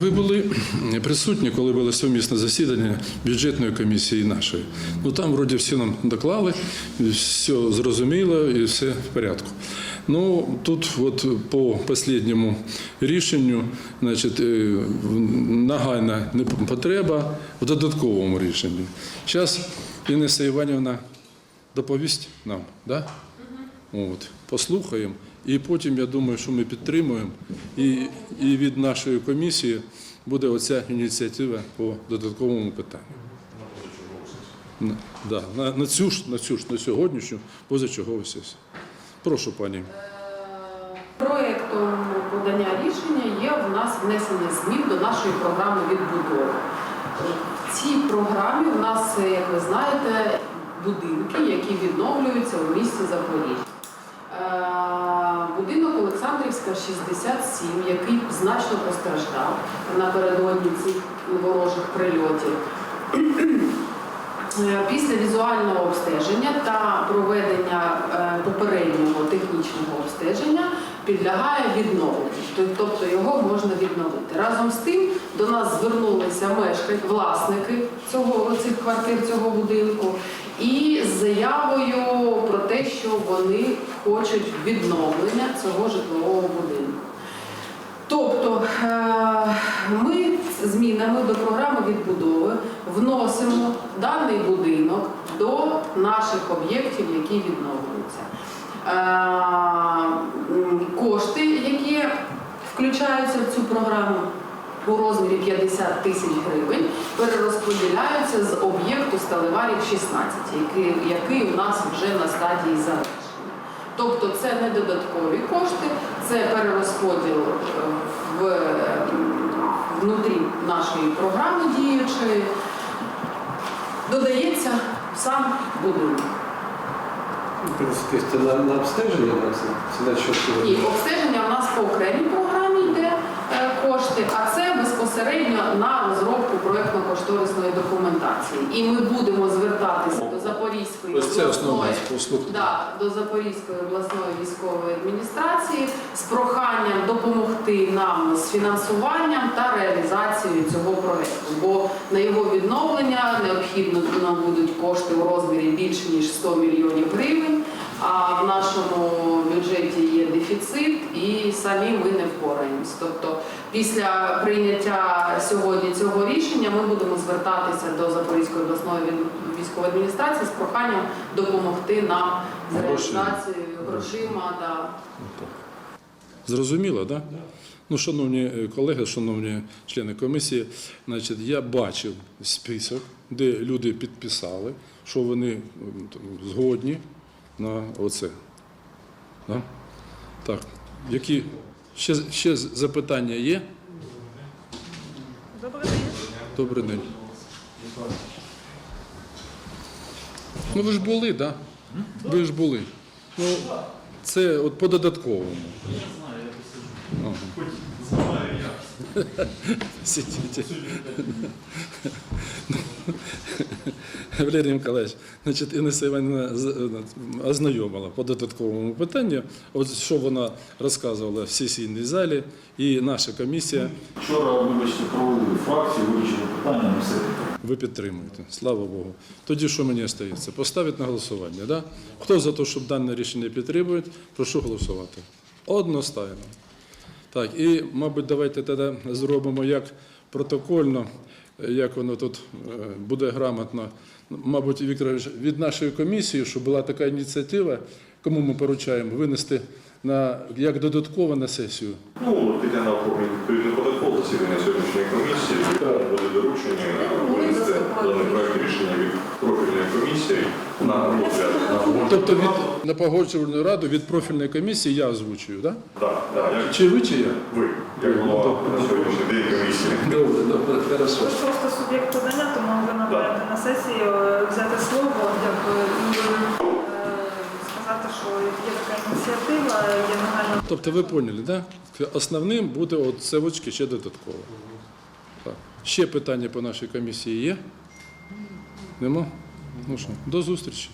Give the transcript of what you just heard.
Ви були присутні, коли було сумісне засідання бюджетної комісії нашої. Ну там вроді всі нам доклали, все зрозуміло і все в порядку. Ну тут, от по останньому рішенню, значить, е, нагальна потреба в додатковому рішенні. Зараз Інеса Іванівна доповість нам, да? От, послухаємо. І потім я думаю, що ми підтримуємо. І, і від нашої комісії буде оця ініціатива по додатковому питанню. На, да, на, на, цю ж, на цю ж, на сьогоднішню позачергову сесію. Прошу, пані. Проєктом подання рішення є в нас внесення змін до нашої програми відбудови. В цій програмі в нас, як ви знаєте, будинки, які відновлюються у місті Запоріжжя. Е, Будинок Олександрівська, 67, який значно постраждав напередодні цих ворожих прильотів. Е, Після візуального обстеження та проведення е, попереднього технічного обстеження підлягає відновленню, тобто його можна відновити. Разом з тим до нас звернулися мешканці, власники цього цих квартир цього будинку, і з заявою про те, що вони хочуть відновлення цього житлового будинку. Тобто е, ми змінами до програми відбудови вносимо даний будинок до наших об'єктів, які відновлюються. Е, Кошти, які включаються в цю програму у розмірі 50 тисяч гривень, перерозподіляються з об'єкту Сталеварів 16, який, який у нас вже на стадії завершення. Тобто це не додаткові кошти, це перерозподіл е, в, внутрі нашої програми діючої. Додається сам будинок. Тобто на, на обстеження це? Це на що І обстеження у нас по окремій програмі йде е, кошти, а це безпосередньо на розробку проєктно-кошторисної документації. І ми будемо звертатися до Запорізької Ось це обласної. Да, до Запорізької обласної військової адміністрації з проханням допомогти нам з фінансуванням та реалізацією цього проекту. Бо на його відновлення необхідно нам будуть кошти у розмірі більш ніж 100 мільйонів гривень. А в нашому бюджеті є дефіцит, і самі ми не впораємось. Тобто, після прийняття сьогодні цього рішення ми будемо звертатися до Запорізької обласної військової адміністрації з проханням допомогти нам з реалізацією грошима. Да. Зрозуміло, так? Да? Ну, шановні колеги, шановні члени комісії, значить, я бачив список, де люди підписали, що вони згодні на оце. Да? Так, які ще, ще запитання є? Добрий день. Добрий день. Ну ви ж були, так? Да? Ви ж були. Ну, це от по додатковому. Ага. Сидите. Валерій Миколаївич, значить, Інеса Іванівна е, ознайомила по додатковому питанню, от що вона розказувала в сесійній залі, і наша комісія Вчора, вибачте, провели фракції, вирішили питання, не все. Ви підтримуєте, слава Богу. Тоді що мені остається? Поставити на голосування. Да? Хто за те, щоб дане рішення підтримує, прошу голосувати. Одностайно. Так, і, мабуть, давайте тоді зробимо як протокольно, як воно тут е, буде грамотно. Мабуть, Віктор Ігорович, від нашої комісії, що була така ініціатива, кому ми поручаємо винести на, як додатково на сесію. Ну, піде на оформлення відповідний протокол засідання сьогоднішньої комісії, яка буде доручення винести даний проект рішення від профільної комісії на розгляд. На. Тобто від, на погоджувальну раду від профільної комісії я озвучую, так? Да? Так, так, як Чи ви, чи я? ви, як голова на сьогоднішній день комісії. Добре, добре, хорошо. ж просто суб'єкт подання, тому ви наберете на сесії е, взяти слово і е, сказати, що є така ініціатива, є нагальна Тобто ви поняли, так? Да? Основним буде от цевочки ще додатково. Так. Ще питання по нашій комісії є? Нема? Ну що, до зустрічі.